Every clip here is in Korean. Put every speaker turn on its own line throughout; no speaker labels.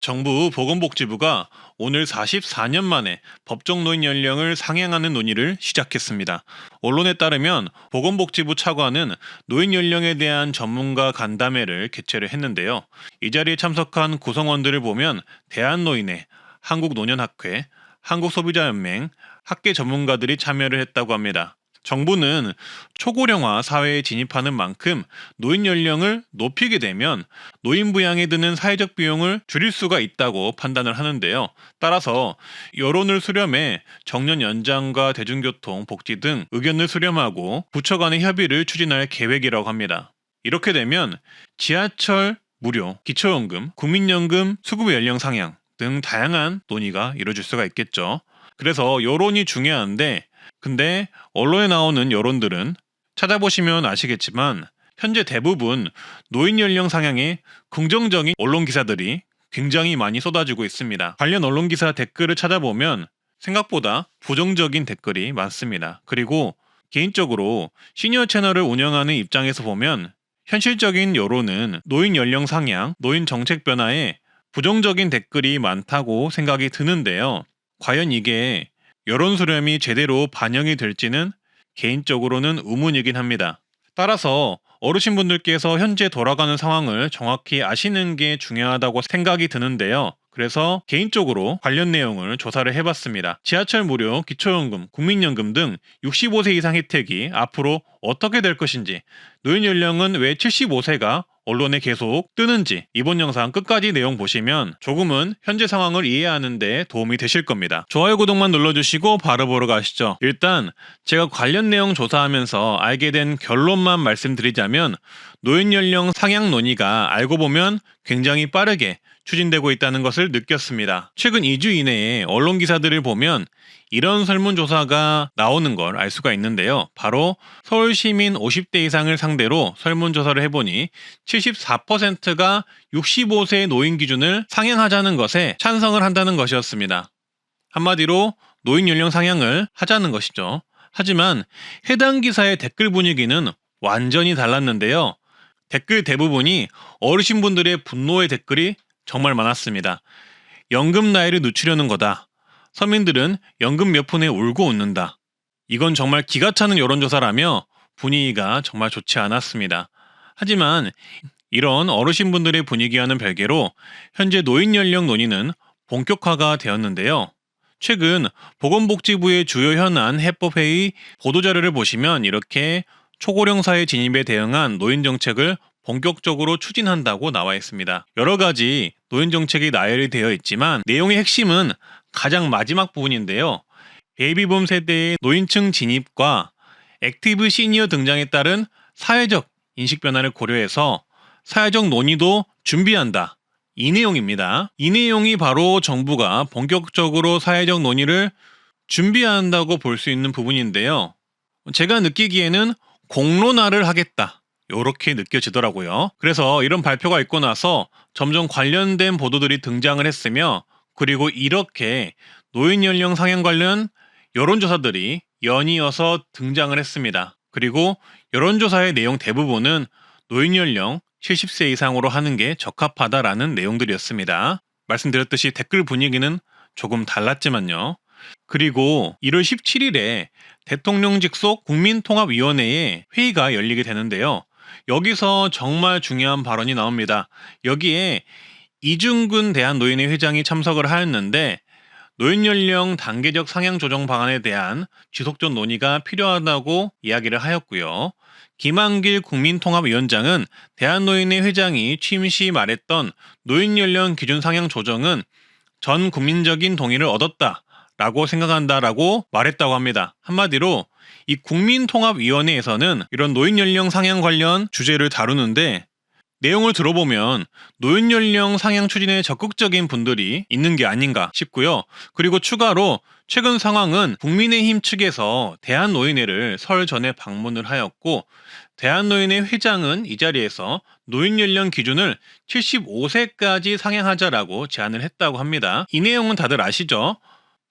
정부 보건복지부가 오늘 44년 만에 법정 노인 연령을 상향하는 논의를 시작했습니다. 언론에 따르면 보건복지부 차관은 노인 연령에 대한 전문가 간담회를 개최를 했는데요. 이 자리에 참석한 구성원들을 보면 대한노인회, 한국노년학회, 한국소비자연맹, 학계 전문가들이 참여를 했다고 합니다. 정부는 초고령화 사회에 진입하는 만큼 노인 연령을 높이게 되면 노인 부양에 드는 사회적 비용을 줄일 수가 있다고 판단을 하는데요. 따라서 여론을 수렴해 정년 연장과 대중교통, 복지 등 의견을 수렴하고 부처 간의 협의를 추진할 계획이라고 합니다. 이렇게 되면 지하철 무료, 기초연금, 국민연금 수급 연령 상향 등 다양한 논의가 이루어질 수가 있겠죠. 그래서 여론이 중요한데 근데 언론에 나오는 여론들은 찾아보시면 아시겠지만 현재 대부분 노인 연령 상향에 긍정적인 언론 기사들이 굉장히 많이 쏟아지고 있습니다. 관련 언론 기사 댓글을 찾아보면 생각보다 부정적인 댓글이 많습니다. 그리고 개인적으로 시니어 채널을 운영하는 입장에서 보면 현실적인 여론은 노인 연령 상향, 노인 정책 변화에 부정적인 댓글이 많다고 생각이 드는데요. 과연 이게 여론 수렴이 제대로 반영이 될지는 개인적으로는 의문이긴 합니다. 따라서 어르신분들께서 현재 돌아가는 상황을 정확히 아시는 게 중요하다고 생각이 드는데요. 그래서 개인적으로 관련 내용을 조사를 해봤습니다. 지하철 무료, 기초연금, 국민연금 등 65세 이상 혜택이 앞으로 어떻게 될 것인지, 노인 연령은 왜 75세가 언론에 계속 뜨는지 이번 영상 끝까지 내용 보시면 조금은 현재 상황을 이해하는데 도움이 되실 겁니다. 좋아요, 구독만 눌러주시고 바로 보러 가시죠. 일단 제가 관련 내용 조사하면서 알게 된 결론만 말씀드리자면 노인 연령 상향 논의가 알고 보면 굉장히 빠르게 추진되고 있다는 것을 느꼈습니다. 최근 2주 이내에 언론 기사들을 보면 이런 설문조사가 나오는 걸 알 수가 있는데요. 바로 서울 시민 50대 이상을 상대로 설문조사를 해보니 74%가 65세 노인 기준을 상향하자는 것에 찬성을 한다는 것이었습니다. 한마디로 노인 연령 상향을 하자는 것이죠. 하지만 해당 기사의 댓글 분위기는 완전히 달랐는데요. 댓글 대부분이 어르신분들의 분노의 댓글이 정말 많았습니다. 연금 나이를 늦추려는 거다. 서민들은 연금 몇 푼에 울고 웃는다. 이건 정말 기가 차는 여론조사라며 분위기가 정말 좋지 않았습니다. 하지만 이런 어르신분들의 분위기와는 별개로 현재 노인 연령 논의는 본격화가 되었는데요. 최근 보건복지부의 주요 현안 해법회의 보도자료를 보시면 이렇게 초고령 사회 진입에 대응한 노인 정책을 본격적으로 추진한다고 나와 있습니다. 여러 가지 노인 정책이 나열이 되어 있지만 내용의 핵심은 가장 마지막 부분인데요. 베이비붐 세대의 노인층 진입과 액티브 시니어 등장에 따른 사회적 인식 변화를 고려해서 사회적 논의도 준비한다. 이 내용입니다. 이 내용이 바로 정부가 본격적으로 사회적 논의를 준비한다고 볼 수 있는 부분인데요. 제가 느끼기에는 공론화를 하겠다. 이렇게 느껴지더라고요. 그래서 이런 발표가 있고 나서 점점 관련된 보도들이 등장을 했으며 그리고 이렇게 노인 연령 상향 관련 여론조사들이 연이어서 등장을 했습니다. 그리고 여론조사의 내용 대부분은 노인 연령 70세 이상으로 하는 게 적합하다라는 내용들이었습니다. 말씀드렸듯이 댓글 분위기는 조금 달랐지만요. 그리고 1월 17일에 대통령 직속 국민통합위원회에 회의가 열리게 되는데요. 여기서 정말 중요한 발언이 나옵니다. 여기에 이중근 대한노인회 회장이 참석을 하였는데 노인 연령 단계적 상향 조정 방안에 대한 지속적 논의가 필요하다고 이야기를 하였고요. 김한길 국민통합위원장은 대한노인회 회장이 취임 시 말했던 노인 연령 기준 상향 조정은 전 국민적인 동의를 얻었다 라고 생각한다라고 말했다고 합니다. 한마디로 이 국민통합위원회에서는 이런 노인 연령 상향 관련 주제를 다루는데 내용을 들어보면 노인 연령 상향 추진에 적극적인 분들이 있는 게 아닌가 싶고요. 그리고 추가로 최근 상황은 국민의힘 측에서 대한노인회를 설 전에 방문을 하였고 대한노인회 회장은 이 자리에서 노인 연령 기준을 75세까지 상향하자라고 제안을 했다고 합니다. 이 내용은 다들 아시죠?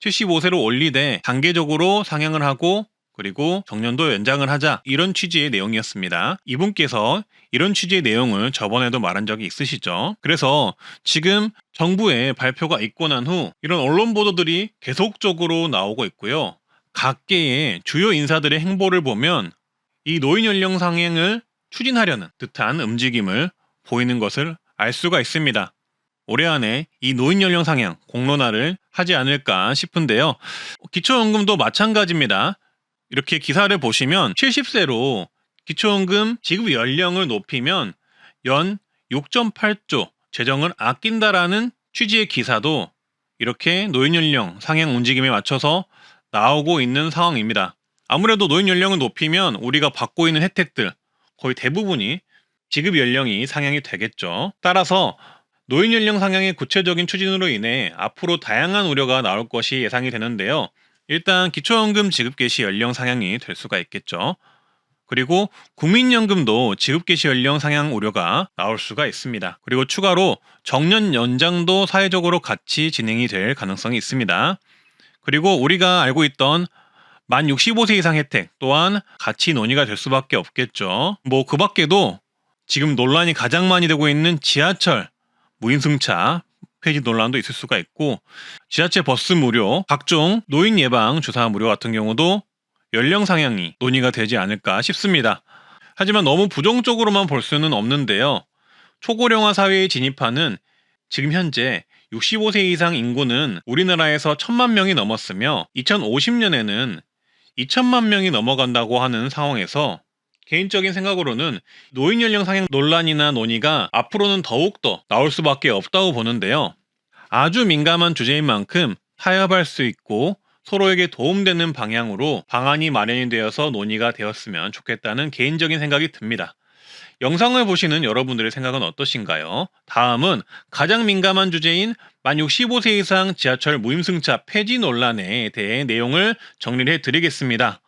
75세로 올리되 단계적으로 상향을 하고 그리고 정년도 연장을 하자 이런 취지의 내용이었습니다. 이분께서 이런 취지의 내용을 저번에도 말한 적이 있으시죠. 그래서 지금 정부의 발표가 있고 난 후 이런 언론 보도들이 계속적으로 나오고 있고요. 각계의 주요 인사들의 행보를 보면 이 노인 연령 상향을 추진하려는 듯한 움직임을 보이는 것을 알 수가 있습니다. 올해 안에 이 노인 연령 상향 공론화를 하지 않을까 싶은데요. 기초연금도 마찬가지입니다. 이렇게 기사를 보시면 70세로 기초연금 지급 연령을 높이면 연 6.8조 재정을 아낀다라는 취지의 기사도 이렇게 노인 연령 상향 움직임에 맞춰서 나오고 있는 상황입니다. 아무래도 노인 연령을 높이면 우리가 받고 있는 혜택들 거의 대부분이 지급 연령이 상향이 되겠죠. 따라서 노인 연령 상향의 구체적인 추진으로 인해 앞으로 다양한 우려가 나올 것이 예상이 되는데요. 일단 기초연금 지급 개시 연령 상향이 될 수가 있겠죠. 그리고 국민연금도 지급 개시 연령 상향 우려가 나올 수가 있습니다. 그리고 추가로 정년 연장도 사회적으로 같이 진행이 될 가능성이 있습니다. 그리고 우리가 알고 있던 만 65세 이상 혜택 또한 같이 논의가 될 수밖에 없겠죠. 뭐 그 밖에도 지금 논란이 가장 많이 되고 있는 지하철 무인승차 폐지 논란도 있을 수가 있고 지하철 버스 무료, 각종 노인 예방 주사 무료 같은 경우도 연령 상향이 논의가 되지 않을까 싶습니다. 하지만 너무 부정적으로만 볼 수는 없는데요. 초고령화 사회에 진입하는 지금 현재 65세 이상 인구는 우리나라에서 1000만 명이 넘었으며 2050년에는 2천만 명이 넘어간다고 하는 상황에서 개인적인 생각으로는 노인 연령 상향 논란이나 논의가 앞으로는 더욱더 나올 수밖에 없다고 보는데요. 아주 민감한 주제인 만큼 타협할 수 있고 서로에게 도움되는 방향으로 방안이 마련이 되어서 논의가 되었으면 좋겠다는 개인적인 생각이 듭니다. 영상을 보시는 여러분들의 생각은 어떠신가요? 다음은 가장 민감한 주제인 만 65세 이상 지하철 무임승차 폐지 논란에 대해 내용을 정리를 해드리겠습니다.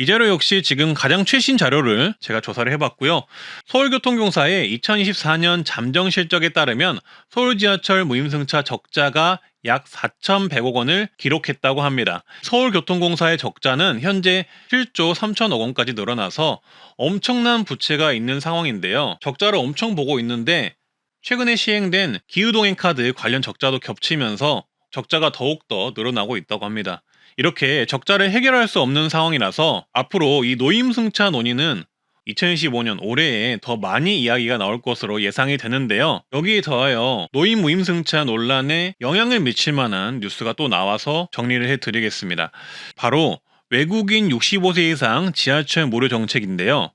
이 자료 역시 지금 가장 최신 자료를 제가 조사를 해봤고요. 서울교통공사의 2024년 잠정 실적에 따르면 서울 지하철 무임승차 적자가 약 4,100억 원을 기록했다고 합니다. 서울교통공사의 적자는 현재 7조 3천억 원까지 늘어나서 엄청난 부채가 있는 상황인데요. 적자를 엄청 보고 있는데 최근에 시행된 기후동행 카드 관련 적자도 겹치면서 적자가 더욱더 늘어나고 있다고 합니다. 이렇게 적자를 해결할 수 없는 상황이라서 앞으로 이 노임승차 논의는 2025년 올해에 더 많이 이야기가 나올 것으로 예상이 되는데요. 여기에 더하여 노인 무임승차 논란에 영향을 미칠 만한 뉴스가 또 나와서 정리를 해드리겠습니다. 바로 외국인 65세 이상 지하철 무료 정책인데요.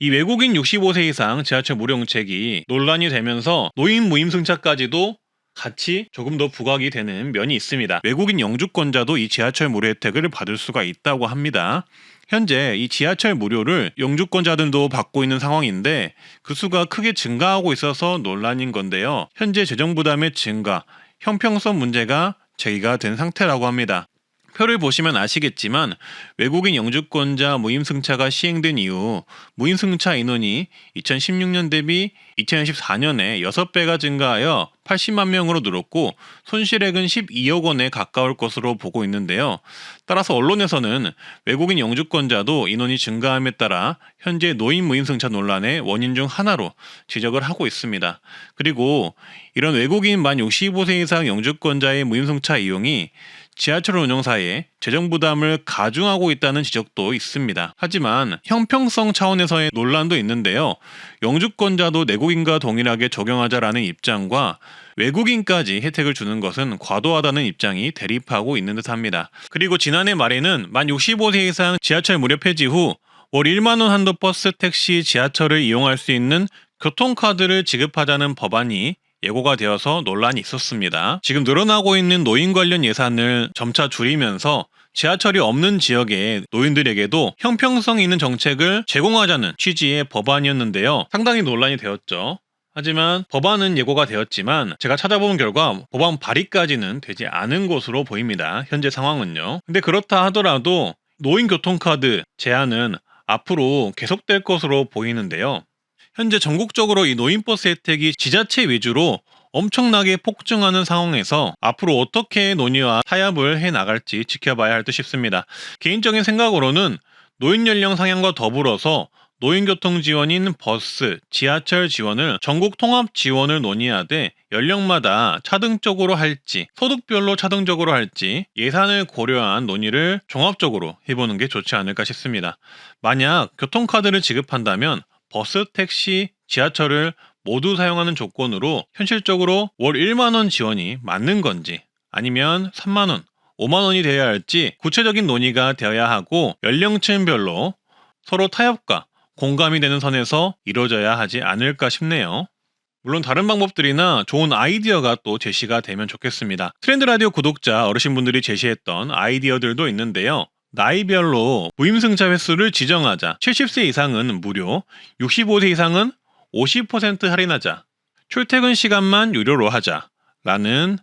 이 외국인 65세 이상 지하철 무료 정책이 논란이 되면서 노인 무임승차까지도 같이 조금 더 부각이 되는 면이 있습니다. 외국인 영주권자도 이 지하철 무료 혜택을 받을 수가 있다고 합니다. 현재 이 지하철 무료를 영주권자들도 받고 있는 상황인데 그 수가 크게 증가하고 있어서 논란인 건데요. 현재 재정 부담의 증가, 형평성 문제가 제기가 된 상태라고 합니다. 표를 보시면 아시겠지만 외국인 영주권자 무임승차가 시행된 이후 무임승차 인원이 2016년 대비 2014년에 6배가 증가하여 80만 명으로 늘었고 손실액은 12억 원에 가까울 것으로 보고 있는데요. 따라서 언론에서는 외국인 영주권자도 인원이 증가함에 따라 현재 노인 무임승차 논란의 원인 중 하나로 지적을 하고 있습니다. 그리고 이런 외국인 만 65세 이상 영주권자의 무임승차 이용이 지하철 운영사에 재정 부담을 가중하고 있다는 지적도 있습니다. 하지만 형평성 차원에서의 논란도 있는데요. 영주권자도 내국인과 동일하게 적용하자라는 입장과 외국인까지 혜택을 주는 것은 과도하다는 입장이 대립하고 있는 듯합니다. 그리고 지난해 말에는 만 65세 이상 지하철 무료 폐지 후 월 1만 원 한도 버스, 택시, 지하철을 이용할 수 있는 교통카드를 지급하자는 법안이 예고가 되어서 논란이 있었습니다. 지금 늘어나고 있는 노인 관련 예산을 점차 줄이면서 지하철이 없는 지역의 노인들에게도 형평성 있는 정책을 제공하자는 취지의 법안이었는데요. 상당히 논란이 되었죠. 하지만 법안은 예고가 되었지만 제가 찾아본 결과 법안 발의까지는 되지 않은 것으로 보입니다. 현재 상황은요. 근데 그렇다 하더라도 노인 교통카드 제한은 앞으로 계속될 것으로 보이는데요. 현재 전국적으로 이 노인버스 혜택이 지자체 위주로 엄청나게 폭증하는 상황에서 앞으로 어떻게 논의와 타협을 해 나갈지 지켜봐야 할 듯 싶습니다. 개인적인 생각으로는 노인 연령 상향과 더불어서 노인교통 지원인 버스, 지하철 지원을 전국 통합 지원을 논의하되 연령마다 차등적으로 할지 소득별로 차등적으로 할지 예산을 고려한 논의를 종합적으로 해보는 게 좋지 않을까 싶습니다. 만약 교통카드를 지급한다면 버스, 택시, 지하철을 모두 사용하는 조건으로 현실적으로 월 1만원 지원이 맞는 건지 아니면 3만원, 5만원이 되어야 할지 구체적인 논의가 되어야 하고 연령층별로 서로 타협과 공감이 되는 선에서 이루어져야 하지 않을까 싶네요. 물론 다른 방법들이나 좋은 아이디어가 또 제시가 되면 좋겠습니다. 트렌드 라디오 구독자 어르신분들이 제시했던 아이디어들도 있는데요. 나이별로 무임승차 횟수를 지정하자. 70세 이상은 무료, 65세 이상은 50% 할인하자. 출퇴근 시간만 유료로 하자. 라는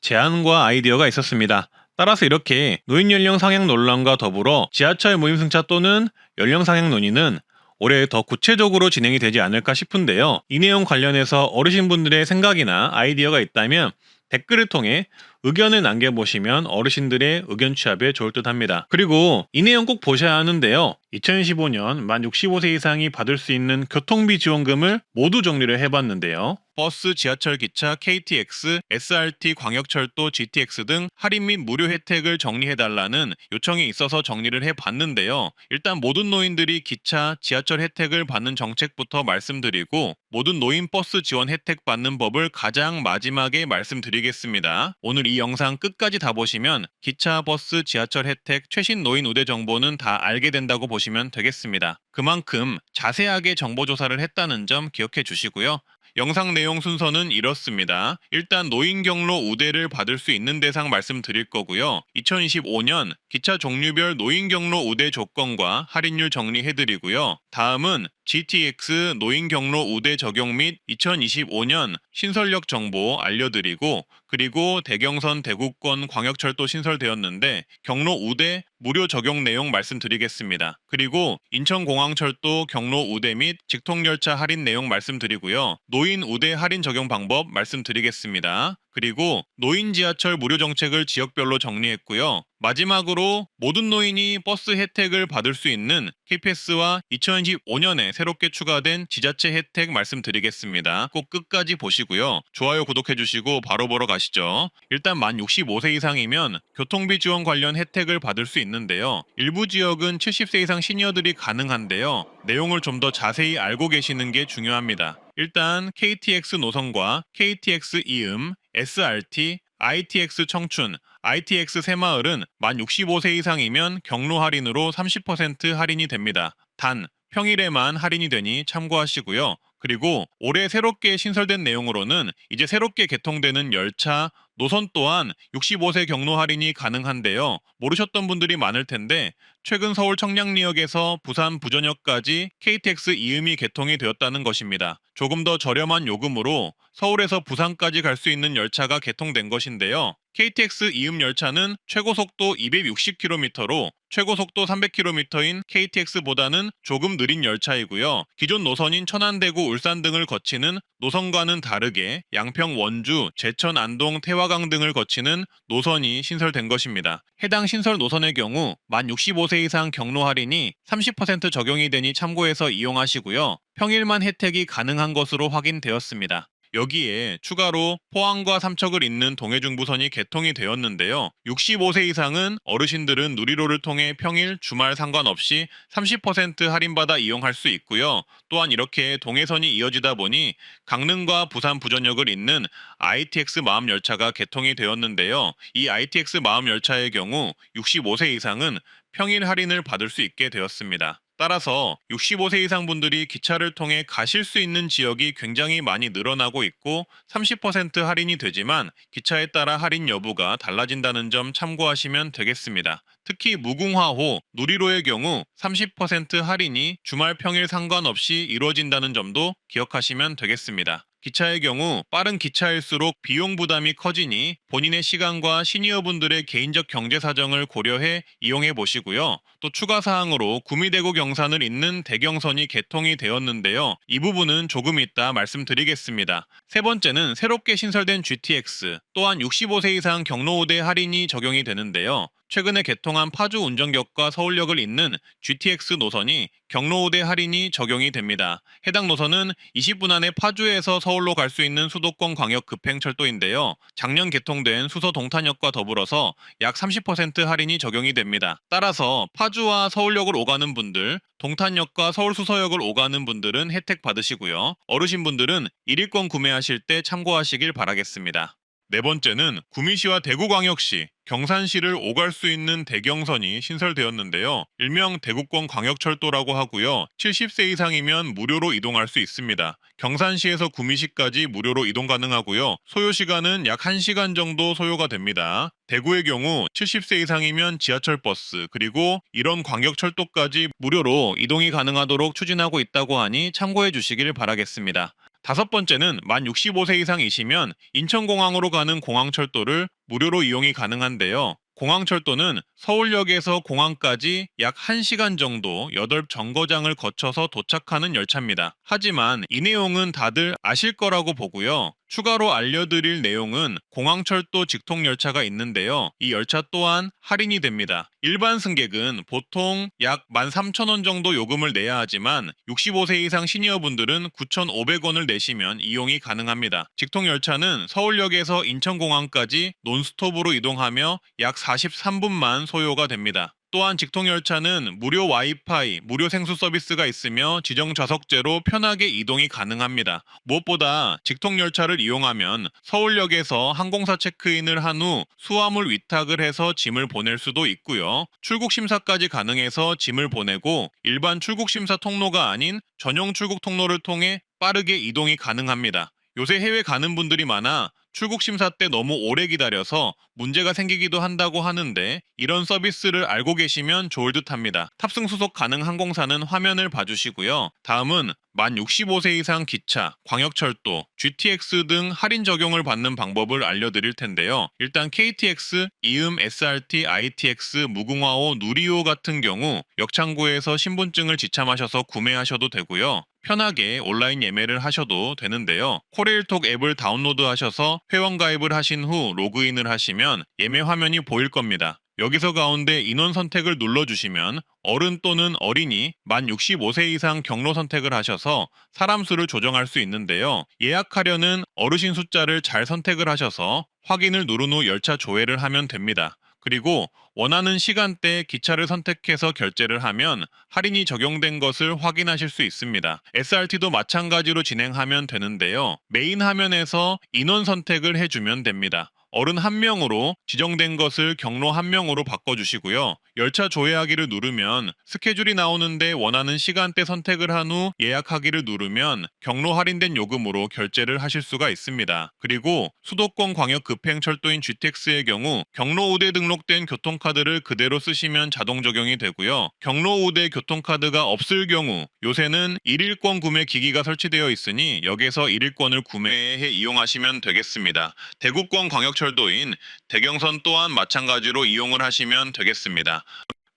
제안과 아이디어가 있었습니다. 따라서 이렇게 노인 연령 상향 논란과 더불어 지하철 무임승차 또는 연령 상향 논의는 올해 더 구체적으로 진행이 되지 않을까 싶은데요. 이 내용 관련해서 어르신분들의 생각이나 아이디어가 있다면 댓글을 통해 의견을 남겨보시면 어르신들의 의견 취합에 좋을 듯 합니다. 그리고 이 내용 꼭 보셔야 하는데요. 2015년 만 65세 이상이 받을 수 있는 교통비 지원금을 모두 정리를 해봤는데요. 버스, 지하철, 기차, KTX, SRT, 광역철도, GTX 등 할인 및 무료 혜택을 정리해달라는 요청이 있어서 정리를 해봤는데요. 일단 모든 노인들이 기차, 지하철 혜택을 받는 정책부터 말씀드리고 모든 노인 버스 지원 혜택 받는 법을 가장 마지막에 말씀드리겠습니다. 오늘 이 영상 끝까지 다 보시면 기차, 버스, 지하철 혜택, 최신 노인 우대 정보는 다 알게 된다고 보시면 되겠습니다. 그만큼 자세하게 정보 조사를 했다는 점 기억해 주시고요. 영상 내용 순서는 이렇습니다. 일단 노인 경로 우대를 받을 수 있는 대상 말씀드릴 거고요. 2025년 기차 종류별 노인 경로 우대 조건과 할인율 정리해드리고요. 다음은 GTX 노인 경로 우대 적용 및 2025년 신설력 정보 알려드리고 그리고 대경선 대구권 광역철도 신설되었는데 경로 우대 무료 적용 내용 말씀드리겠습니다. 그리고 인천공항철도 경로 우대 및 직통열차 할인 내용 말씀드리고요. 노인 우대 할인 적용 방법 말씀드리겠습니다. 그리고 노인 지하철 무료 정책을 지역별로 정리했고요. 마지막으로 모든 노인이 버스 혜택을 받을 수 있는 KPS와 2025년에 새롭게 추가된 지자체 혜택 말씀드리겠습니다. 꼭 끝까지 보시고요. 좋아요, 구독해주시고 바로 보러 가시죠. 일단 만 65세 이상이면 교통비 지원 관련 혜택을 받을 수 있는데요. 일부 지역은 70세 이상 시니어들이 가능한데요. 내용을 좀 더 자세히 알고 계시는 게 중요합니다. 일단 KTX 노선과 KTX 이음, SRT, ITX 청춘, ITX 새마을은 만 65세 이상이면 경로 할인으로 30% 할인이 됩니다. 단 평일에만 할인이 되니 참고하시고요. 그리고 올해 새롭게 신설된 내용으로는 이제 새롭게 개통되는 열차, 노선 또한 65세 경로 할인이 가능한데요. 모르셨던 분들이 많을 텐데 최근 서울 청량리역에서 부산 부전역까지 KTX 이음이 개통이 되었다는 것입니다. 조금 더 저렴한 요금으로 서울에서 부산까지 갈 수 있는 열차가 개통된 것인데요. KTX 이음 열차는 최고 속도 260km로 최고 속도 300km인 KTX보다는 조금 느린 열차이고요. 기존 노선인 천안대구, 울산 등을 거치는 노선과는 다르게 양평, 원주, 제천, 안동, 태화 강 등을 거치는 노선이 신설된 것입니다. 해당 신설 노선의 경우 만 65세 이상 경로 할인이 30% 적용이 되니 참고해서 이용하시고요. 평일만 혜택이 가능한 것으로 확인되었습니다. 여기에 추가로 포항과 삼척을 잇는 동해중부선이 개통이 되었는데요. 65세 이상은 어르신들은 누리로를 통해 평일, 주말 상관없이 30% 할인받아 이용할 수 있고요. 또한 이렇게 동해선이 이어지다 보니 강릉과 부산 부전역을 잇는 ITX 마음 열차가 개통이 되었는데요. 이 ITX 마음 열차의 경우 65세 이상은 평일 할인을 받을 수 있게 되었습니다. 따라서 65세 이상 분들이 기차를 통해 가실 수 있는 지역이 굉장히 많이 늘어나고 있고 30% 할인이 되지만 기차에 따라 할인 여부가 달라진다는 점 참고하시면 되겠습니다. 특히 무궁화호, 누리로의 경우 30% 할인이 주말 평일 상관없이 이루어진다는 점도 기억하시면 되겠습니다. 기차의 경우 빠른 기차일수록 비용 부담이 커지니 본인의 시간과 시니어분들의 개인적 경제 사정을 고려해 이용해 보시고요. 또 추가 사항으로 구미대구 경산을 잇는 대경선이 개통이 되었는데요. 이 부분은 조금 이따 말씀드리겠습니다. 세 번째는 새롭게 신설된 GTX 또한 65세 이상 경로 우대 할인이 적용이 되는데요. 최근에 개통한 파주 운전역과 서울역을 잇는 GTX 노선이 경로우대 할인이 적용이 됩니다. 해당 노선은 20분 안에 파주에서 서울로 갈 수 있는 수도권 광역 급행철도인데요. 작년 개통된 수서 동탄역과 더불어서 약 30% 할인이 적용이 됩니다. 따라서 파주와 서울역을 오가는 분들, 동탄역과 서울 수서역을 오가는 분들은 혜택 받으시고요. 어르신분들은 1일권 구매하실 때 참고하시길 바라겠습니다. 네 번째는 구미시와 대구광역시, 경산시를 오갈 수 있는 대경선이 신설되었는데요. 일명 대구권 광역철도라고 하고요. 70세 이상이면 무료로 이동할 수 있습니다. 경산시에서 구미시까지 무료로 이동 가능하고요. 소요 시간은 약 1시간 정도 소요가 됩니다. 대구의 경우 70세 이상이면 지하철 버스 그리고 이런 광역철도까지 무료로 이동이 가능하도록 추진하고 있다고 하니 참고해 주시길 바라겠습니다. 다섯 번째는 만 65세 이상이시면 인천공항으로 가는 공항철도를 무료로 이용이 가능한데요. 공항철도는 서울역에서 공항까지 약 1시간 정도 8 정거장을 거쳐서 도착하는 열차입니다. 하지만 이 내용은 다들 아실 거라고 보고요. 추가로 알려드릴 내용은 공항철도 직통열차가 있는데요. 이 열차 또한 할인이 됩니다. 일반 승객은 보통 약 13,000원 정도 요금을 내야 하지만 65세 이상 시니어분들은 9,500원을 내시면 이용이 가능합니다. 직통열차는 서울역에서 인천공항까지 논스톱으로 이동하며 약 43분만 소요가 됩니다. 또한 직통열차는 무료 와이파이, 무료 생수 서비스가 있으며 지정 좌석제로 편하게 이동이 가능합니다. 무엇보다 직통열차를 이용하면 서울역에서 항공사 체크인을 한 후 수화물 위탁을 해서 짐을 보낼 수도 있고요. 출국 심사까지 가능해서 짐을 보내고 일반 출국 심사 통로가 아닌 전용 출국 통로를 통해 빠르게 이동이 가능합니다. 요새 해외 가는 분들이 많아 출국 심사 때 너무 오래 기다려서 문제가 생기기도 한다고 하는데 이런 서비스를 알고 계시면 좋을 듯 합니다. 탑승 수속 가능 항공사는 화면을 봐주시고요. 다음은 만 65세 이상 기차, 광역철도, GTX 등 할인 적용을 받는 방법을 알려드릴 텐데요. 일단 KTX, 이음, SRT, ITX, 무궁화호, 누리호 같은 경우 역창구에서 신분증을 지참하셔서 구매하셔도 되고요. 편하게 온라인 예매를 하셔도 되는데요. 코레일톡 앱을 다운로드 하셔서 회원 가입을 하신 후 로그인을 하시면 예매 화면이 보일 겁니다. 여기서 가운데 인원 선택을 눌러주시면 어른 또는 어린이 만 65세 이상 경로 선택을 하셔서 사람 수를 조정할 수 있는데요. 예약하려는 어르신 숫자를 잘 선택을 하셔서 확인을 누른 후 열차 조회를 하면 됩니다. 그리고 원하는 시간대 기차를 선택해서 결제를 하면 할인이 적용된 것을 확인하실 수 있습니다. SRT도 마찬가지로 진행하면 되는데요. 메인 화면에서 인원 선택을 해주면 됩니다. 어른 한 명으로 지정된 것을 경로 한 명으로 바꿔주시고요. 열차 조회하기를 누르면 스케줄이 나오는데 원하는 시간대 선택을 한 후 예약하기를 누르면 경로 할인된 요금으로 결제를 하실 수가 있습니다. 그리고 수도권 광역 급행철도인 GTX의 경우 경로 우대 등록된 교통카드를 그대로 쓰시면 자동 적용이 되고요. 경로 우대 교통카드가 없을 경우 요새는 1일권 구매 기기가 설치되어 있으니 여기서 1일권을 구매해 이용하시면 되겠습니다. 대구권 광역철도인 대경선 또한 마찬가지로 이용을 하시면 되겠습니다.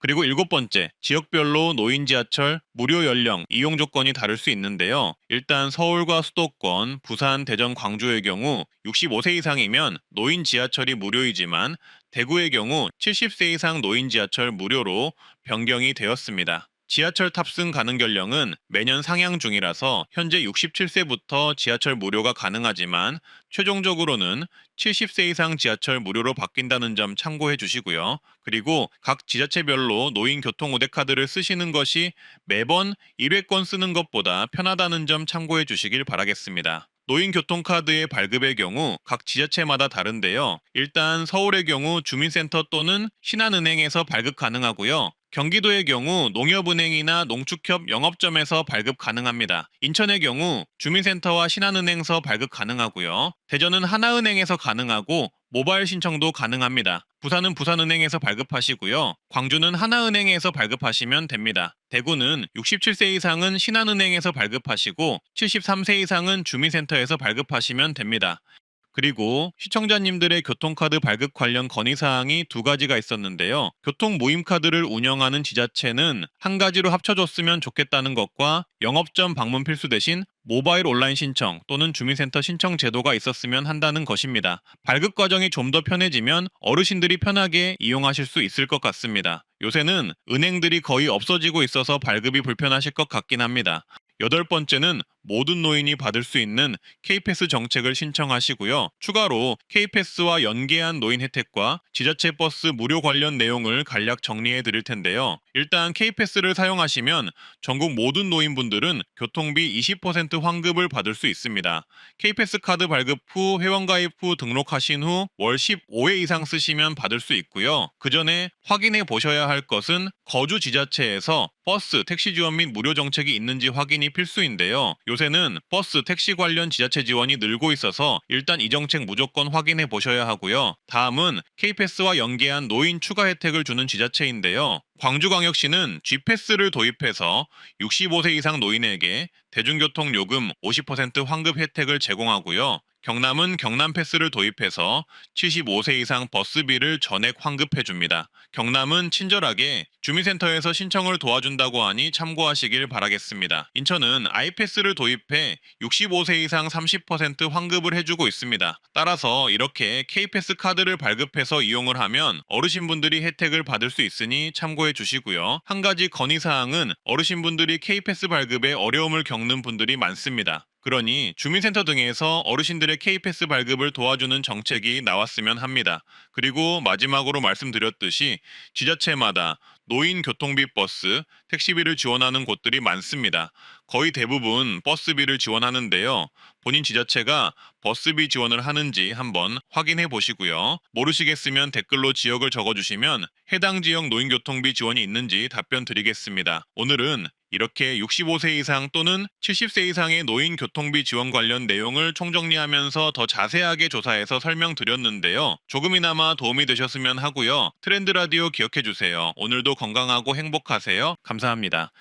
그리고 일곱 번째, 지역별로 노인 지하철 무료 연령 이용 조건이 다를 수 있는데요. 일단 서울과 수도권, 부산, 대전, 광주의 경우 65세 이상이면 노인 지하철이 무료이지만 대구의 경우 70세 이상 노인 지하철 무료로 변경이 되었습니다. 지하철 탑승 가능 연령은 매년 상향 중이라서 현재 67세부터 지하철 무료가 가능하지만 최종적으로는 70세 이상 지하철 무료로 바뀐다는 점 참고해 주시고요. 그리고 각 지자체별로 노인 교통 우대 카드를 쓰시는 것이 매번 1회권 쓰는 것보다 편하다는 점 참고해 주시길 바라겠습니다. 노인 교통카드의 발급의 경우 각 지자체마다 다른데요. 일단 서울의 경우 주민센터 또는 신한은행에서 발급 가능하고요. 경기도의 경우 농협은행이나 농축협 영업점에서 발급 가능합니다. 인천의 경우 주민센터와 신한은행서 발급 가능하고요. 대전은 하나은행에서 가능하고 모바일 신청도 가능합니다. 부산은 부산은행에서 발급하시고요. 광주는 하나은행에서 발급하시면 됩니다. 대구는 67세 이상은 신한은행에서 발급하시고 73세 이상은 주민센터에서 발급하시면 됩니다. 그리고 시청자님들의 교통카드 발급 관련 건의사항이 두 가지가 있었는데요. 교통 모임카드를 운영하는 지자체는 한 가지로 합쳐줬으면 좋겠다는 것과 영업점 방문 필수 대신 모바일 온라인 신청 또는 주민센터 신청 제도가 있었으면 한다는 것입니다. 발급 과정이 좀 더 편해지면 어르신들이 편하게 이용하실 수 있을 것 같습니다. 요새는 은행들이 거의 없어지고 있어서 발급이 불편하실 것 같긴 합니다. 여덟 번째는 모든 노인이 받을 수 있는 K패스 정책을 신청하시고요. 추가로 K패스와 연계한 노인 혜택과 지자체 버스 무료 관련 내용을 간략 정리해 드릴 텐데요. 일단 K패스를 사용하시면 전국 모든 노인분들은 교통비 20% 환급을 받을 수 있습니다. K패스 카드 발급 후 회원 가입 후 등록하신 후 월 15회 이상 쓰시면 받을 수 있고요. 그 전에 확인해 보셔야 할 것은 거주 지자체에서 버스, 택시 지원 및 무료 정책이 있는지 확인이 필수인데요. 요새는 버스, 택시 관련 지자체 지원이 늘고 있어서 일단 이 정책 무조건 확인해 보셔야 하고요. 다음은 K패스와 연계한 노인 추가 혜택을 주는 지자체인데요. 광주광역시는 G패스를 도입해서 65세 이상 노인에게 대중교통 요금 50% 환급 혜택을 제공하고요. 경남은 경남 패스를 도입해서 75세 이상 버스비를 전액 환급해 줍니다. 경남은 친절하게 주민센터에서 신청을 도와준다고 하니 참고하시길 바라겠습니다. 인천은 아이패스를 도입해 65세 이상 30% 환급을 해주고 있습니다. 따라서 이렇게 K패스 카드를 발급해서 이용을 하면 어르신분들이 혜택을 받을 수 있으니 참고해 주시고요. 한 가지 건의사항은 어르신분들이 K패스 발급에 어려움을 겪는 분들이 많습니다. 그러니 주민센터 등에서 어르신들의 K패스 발급을 도와주는 정책이 나왔으면 합니다. 그리고 마지막으로 말씀드렸듯이 지자체마다 노인 교통비 버스, 택시비를 지원하는 곳들이 많습니다. 거의 대부분 버스비를 지원하는데요. 본인 지자체가 버스비 지원을 하는지 한번 확인해 보시고요. 모르시겠으면 댓글로 지역을 적어주시면 해당 지역 노인교통비 지원이 있는지 답변 드리겠습니다. 오늘은 이렇게 65세 이상 또는 70세 이상의 노인 교통비 지원 관련 내용을 총정리하면서 더 자세하게 조사해서 설명드렸는데요. 조금이나마 도움이 되셨으면 하고요. 트렌드 라디오 기억해 주세요. 오늘도 건강하고 행복하세요. 감사합니다.